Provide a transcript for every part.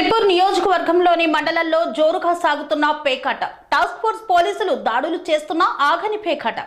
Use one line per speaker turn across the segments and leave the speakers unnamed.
సిర్పూర్ నియోజకవర్గంలోని మండలంలో జోరుగా సాగుతున్న పేకాట. టాస్క్ ఫోర్స్ పోలీసులు దాడులు చేస్తున్న ఆగని పేకాట.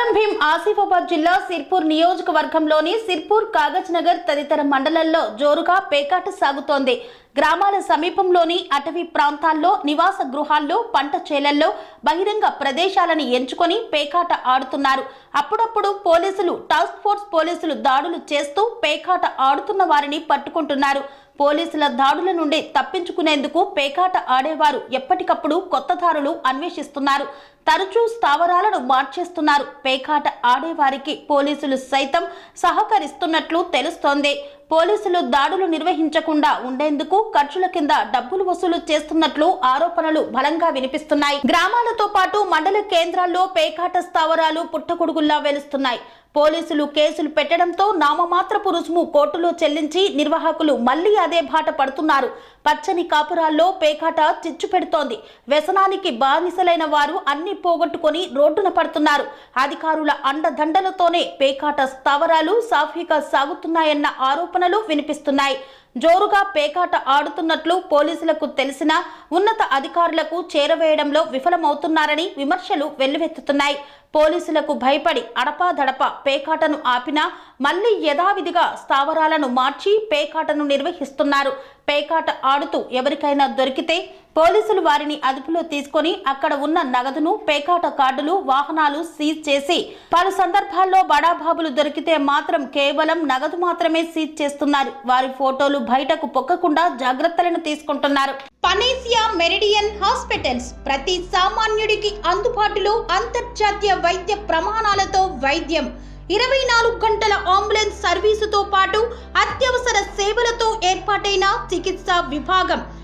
కొమరం భీం ఆసిఫాబాద్ జిల్లా సిర్పూర్ నియోజకవర్గంలోని సిర్పూర్ కాగజ్ నగర్ తదితర మండలాల్లో జోరుగా పేకాట సాగుతోంది. గ్రామాల సమీపంలోని అటవీ ప్రాంతాల్లో నివాస గృహాల్లో పంట చేలల్లో బహిరంగ ప్రదేశాలను ఎంచుకొని పేకాట ఆడుతున్నారు. అప్పుడప్పుడు పోలీసులు టాస్క్ ఫోర్స్ పోలీసులు దాడులు చేస్తూ పేకాట ఆడుతున్న వారిని పట్టుకుంటున్నారు. పోలీసుల దాడుల నుండి తప్పించుకునేందుకు పేకాట ఆడేవారు ఎప్పటికప్పుడు కొత్త దారులు అన్వేషిస్తున్నారు. తరచూ స్థావరాలను మార్చేస్తున్నారు. పేకాట ఆడేవారికి పోలీసులు సైతం సహకరిస్తున్నట్లు తెలుస్తోంది. పోలీసులు దాడులు నిర్వహించకుండా ఉండేందుకు ఖర్చుల కింద డబ్బులు వసూలు చేస్తున్నట్లు ఆరోపణలు బలంగా వినిపిస్తున్నాయి. గ్రామాలతో పాటు మండల కేంద్రాల్లో పేకాట స్థావరాలు పుట్టగొడుగుల్లా వెలుస్తున్నాయి. పోలీసులు కేసులు పెట్టడంతో నామమాత్రపు రుసుము కోర్టులో చెల్లించి నిర్వాహకులు మళ్ళీ అదే బాట పడుతున్నారు. పచ్చని కాపురాల్లో పేకాట చిచ్చు పెడుతోంది. వ్యసనానికి బానిసలైన వారు అన్ని పోగొట్టుకొని రోడ్డున పడుతున్నారు. అధికారుల అండదండలతోనే పేకాట స్థావరాలు సాఫీగా సాగుతున్నాయన్న ఆరోపణలు వినిపిస్తున్నాయి. జోరుగా పేకాట ఆడుతున్నట్లు పోలీసులకు తెలిసినా ఉన్నత అధికారులకు చేరవేయడంలో విఫలమవుతున్నారని విమర్శలు వెల్లువెత్తుతున్నాయి. పోలీసులకు భయపడి అడపాదడప పేకాటను ఆపినా మళ్ళీ యథావిధిగా స్థావరాలను మార్చి పేకాటను నిర్వహిస్తున్నారు. పేకాట ఆడుతూ ఎవరికైనా దొరికితే పోలీసులు వారిని అదుపులో తీసుకొని అక్కడ ఉన్న నగదును పేకాట కార్డులు వాహనాలు సీజ్ చేసి పలు సందర్భాల్లో బడాబాబులు దొరికితే మాత్రం కేవలం నగదు మాత్రమే సీజ్ చేస్తున్నారు. వారి ఫోటోలు బయటకు పొక్కకుండా జాగ్రత్తలను తీసుకుంటున్నారు. పనేసియా మెరిడియన్ హాస్పిటల్స్ ప్రతి సామాన్యుడికి అందుబాటులో అంతర్జాతీయ వైద్య ప్రమాణాలతో వైద్యం. ఇరవై నాలుగు గంటల అంబులెన్స్ సర్వీసుతో పాటు అత్యవసర సేవలతో ఏర్పాటైన చికిత్సా విభాగం.